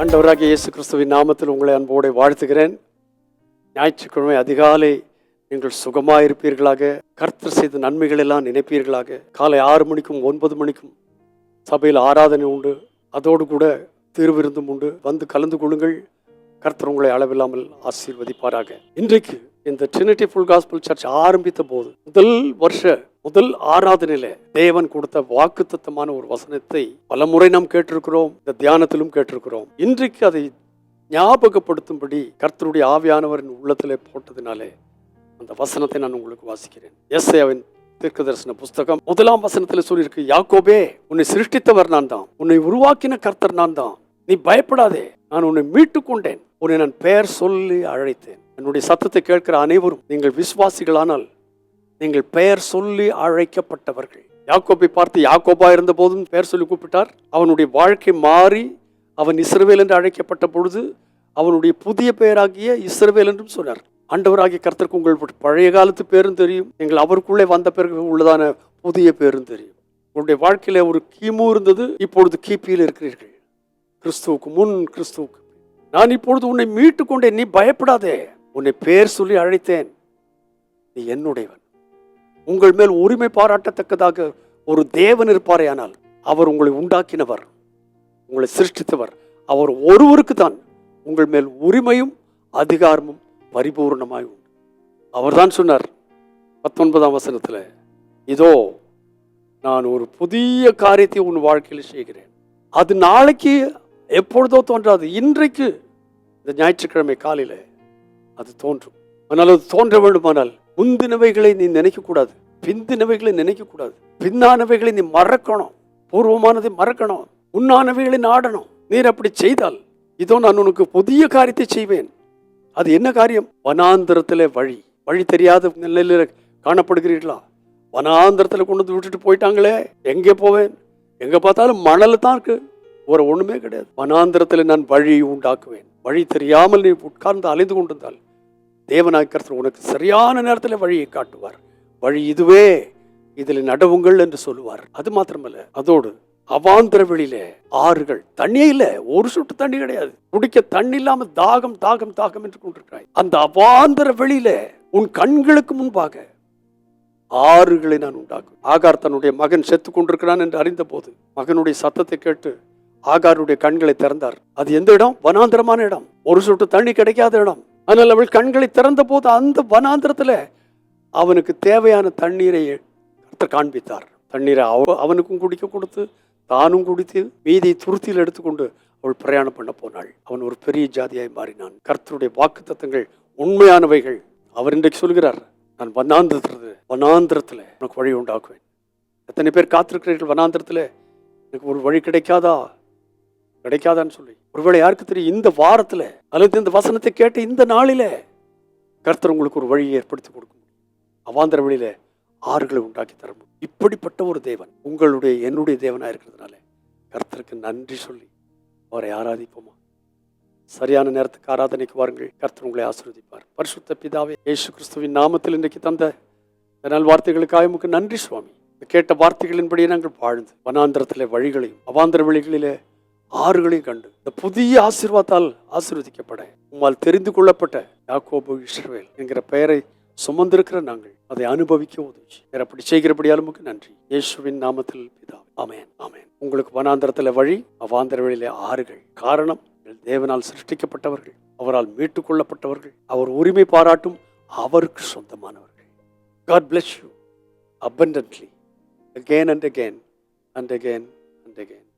அண்டவராக இயேசு கிறிஸ்துவின் நாமத்தில் உங்களை அன்போடு வாழ்த்துகிறேன். ஞாயிற்றுக்கிழமை அதிகாலை நீங்கள் சுகமாக இருப்பீர்களாக கர்த்தர் செய்த நன்மைகள் எல்லாம் நினைப்பீர்களாக. காலை ஆறு மணிக்கும் ஒன்பது மணிக்கும் சபையில் ஆராதனை உண்டு. அதோடு கூட திருவிருந்தும் உண்டு. வந்து கலந்து கொள்ளுங்கள். கர்த்தர் உங்களை அளவில்லாமல் ஆசீர்வதிப்பாராக. இன்றைக்கு இந்த ட்ரினிட்டி ஃபுல் காஸ்பிள் சர்ச் ஆரம்பித்த போது முதல் வருஷ முதல் ஆராதனையில தேவன் கொடுத்த வாக்குத்தத்தமான ஒரு வசனத்தை பலமுறை நாம் கேட்டிருக்கிறோம் இந்த தியானத்திலும் கேட்டிருக்கிறோம். இன்றைக்கு அதை ஞாபகப்படுத்தும்படி கர்த்தருடைய ஆவியானவரின் உள்ளத்திலே போட்டதினாலே அந்த வசனத்தை நான் உங்களுக்கு வாசிக்கிறேன். எஸ்ஏவின் தீர்க்க தரிசன புஸ்தகம் முதலாம் வசனத்தில் சொல்லியிருக்கு யாக்கோபே உன்னை சிருஷ்டித்தவர் நான் தான். உன்னை உருவாக்கின கர்த்தர் நான் தான். நீ பயப்படாதே. நான் உன்னை மீட்டு கொண்டேன் உன்னை நான் பெயர் சொல்லி அழைத்தேன். என்னுடைய சத்தத்தை கேட்கிற அனைவரும் நீங்கள் விசுவாசிகளானால் நீங்கள் பெயர் சொல்லி அழைக்கப்பட்டவர்கள். யாக்கோபை பார்த்து யாக்கோபா இருந்த போதும் பெயர் சொல்லி கூப்பிட்டார். அவனுடைய வாழ்க்கை மாறி அவன் இஸ்ரவேல் என்று அழைக்கப்பட்ட பொழுது அவனுடைய புதிய பெயராகிய இஸ்ரவேல் என்றும் சொன்னார். ஆண்டவராகிய கர்த்தருக்கு உங்கள் பழைய காலத்து பேரும் தெரியும். நீங்கள் அவருக்குள்ளே வந்த பிறகு உள்ளதான புதிய பேரும் தெரியும். உங்களுடைய வாழ்க்கையில் ஒரு கிமு இருந்தது. இப்பொழுது கிபியில் இருக்கிறீர்கள். கிறிஸ்துவுக்கு முன் கிறிஸ்துவுக்கு நான் இப்பொழுது உன்னை மீட்டு கொண்டேன். நீ பயப்படாதே. உன்னை பேர் சொல்லி அழைத்தேன். நீ என்னுடையவன். உங்கள் மேல் உரிமை பாராட்டத்தக்கதாக ஒரு தேவன் இருப்பாரேயானால் அவர் உங்களை உண்டாக்கினவர் உங்களை சிருஷ்டித்தவர். அவர் ஒருவருக்கு தான் உங்கள் மேல் உரிமையும் அதிகாரமும் பரிபூர்ணமாய் உண்டு. அவர்தான் சொன்னார் பத்தொன்பதாம் வசனத்தில் இதோ நான் ஒரு புதிய காரியத்தை உன் வாழ்க்கையில் செய்கிறேன். அது நாளைக்கு எப்பொழுதோ தோன்றாது. இன்றைக்கு இந்த ஞாயிற்றுக்கிழமை காலையில் அது தோன்றும். ஆனால் அது தோன்ற வேண்டுமானால் முந்தினவைகளை நீ நினைக்கக்கூடாது. பிந்தினவைகளை நினைக்கக்கூடாது. பின்னானவைகளை நீ மறக்கணும். பூர்வமானதை மறக்கணும். முன்னானவைகளை நாடணும். நீர் அப்படி செய்தால் இதோ நான் உனக்கு புதிய காரியத்தை செய்வேன். அது என்ன காரியம்? வனாந்திரத்தில் வழி. வழி தெரியாத நிலையில் காணப்படுகிறீர்களா? வனாந்திரத்தில் கொண்டு வந்து விட்டுட்டு போயிட்டாங்களே. எங்கே போவேன்? எங்கே பார்த்தாலும் மணல் தான் இருக்கு. ஒரு ஒன்றுமே கிடையாது. வனாந்திரத்தில் நான் வழி உண்டாக்குவேன். வழி தெரியாமல் நீ உட்கார்ந்து அலைந்து கொண்டிருந்தால் தேவநாயக்கர் உனக்கு சரியான நேரத்தில் வழியை காட்டுவார். வழி இதுவே. இதில் நடவுங்கள் என்று சொல்லுவார். அது மாத்திரமல்ல அதோடு அவாந்திர வெளியில ஆறுகள். தண்ணியே இல்ல ஒரு சொட்டு தண்ணி கிடையாது. குடிக்க தண்ணி இல்லாம தாகம் தாகம் தாகம் என்று கொண்டிருக்கிறாய். அந்த அவாந்திர வெளியில உன் கண்களுக்கு முன்பாக ஆறுகளை நான் உண்டாக்கும். ஆகார் தன்னுடைய மகன் செத்து கொண்டிருக்கிறான் என்று அறிந்த போது மகனுடைய சத்தத்தை கேட்டு ஆகாருடைய கண்களை திறந்தார். அது எந்த இடம்? வனாந்திரமான இடம். ஒரு சொட்டு தண்ணி கிடைக்காத இடம். ஆனால் அவள் கண்களை திறந்த போது அந்த வனாந்திரத்தில் அவனுக்கு தேவையான தண்ணீரை கர்த்தர் காண்பித்தார். தண்ணீரை அவ அவனுக்கும் குடிக்க கொடுத்து தானும் குடித்து மீதியை துருத்தியில் எடுத்துக்கொண்டு அவள் பிரயாணம் பண்ண போனாள். அவன் ஒரு பெரிய ஜாதியாய் மாறினான். கர்த்தருடைய வாக்கு தத்தங்கள் உண்மையானவைகள். அவர் இன்றைக்கு சொல்கிறார் நான் வனாந்திரத்தில் வனாந்திரத்தில் உனக்கு வழி உண்டாக்குவேன். எத்தனை பேர் காத்திருக்கிறீர்கள் வனாந்திரத்தில்? எனக்கு ஒரு வழி கிடைக்காதா? கிடைக்காதான்னு சொல்லி. ஒருவேளை யாருக்கு தெரியும் இந்த வாரத்தில் அல்லது இந்த வசனத்தை கேட்ட இந்த நாளில் கர்த்தர் உங்களுக்கு ஒரு வழியை ஏற்படுத்தி கொடுக்க முடியும் அவாந்திர வழியில ஆறுகளை உண்டாக்கி தர முடியும். இப்படிப்பட்ட ஒரு தேவன் உங்களுடைய என்னுடைய தேவனாக இருக்கிறதுனால கர்த்தருக்கு நன்றி சொல்லி அவரை ஆராதிப்போமா? சரியான நேரத்துக்கு ஆராதனைக்கு வாருங்கள். கர்த்தர் உங்களை ஆசிர்வதிப்பார். பரிசுத்த பிதாவே ஏசு கிறிஸ்துவின் நாமத்தில் இன்றைக்கு தந்த இந்த நல் வார்த்தைகளுக்காக உமக்கு நன்றி சுவாமி. கேட்ட வார்த்தைகளின்படியே நாங்கள் வாழ்ந்து வனாந்திரத்திலே வழிகளையும் அவாந்திர வழிகளிலே ஆறுகளையும் கண்டு இந்த புதிய ஆசீர்வாதால் ஆசீர்வதிக்கப்பட. உம்மால் தெரிந்து கொள்ளப்பட்ட யாக்கோபு இஸ்ரவேல் என்கிற பெயரை சுமந்திருக்கிற நாங்கள் அதை அனுபவிக்க உதவி வேற அப்படி செய்கிறபடியால் நன்றி. இயேசுவின் நாமத்தில் பிதா ஆமேன் ஆமேன். உங்களுக்கு வனாந்திரத்தில் வழி அவாந்திர வழியிலே ஆறுகள். காரணம் தேவனால் சிருஷ்டிக்கப்பட்டவர்கள். அவரால் மீட்டுக் கொள்ளப்பட்டவர்கள். அவர் உரிமை பாராட்டும் அவருக்கு சொந்தமானவர்கள். God bless you abundantly. Again and again and again and again.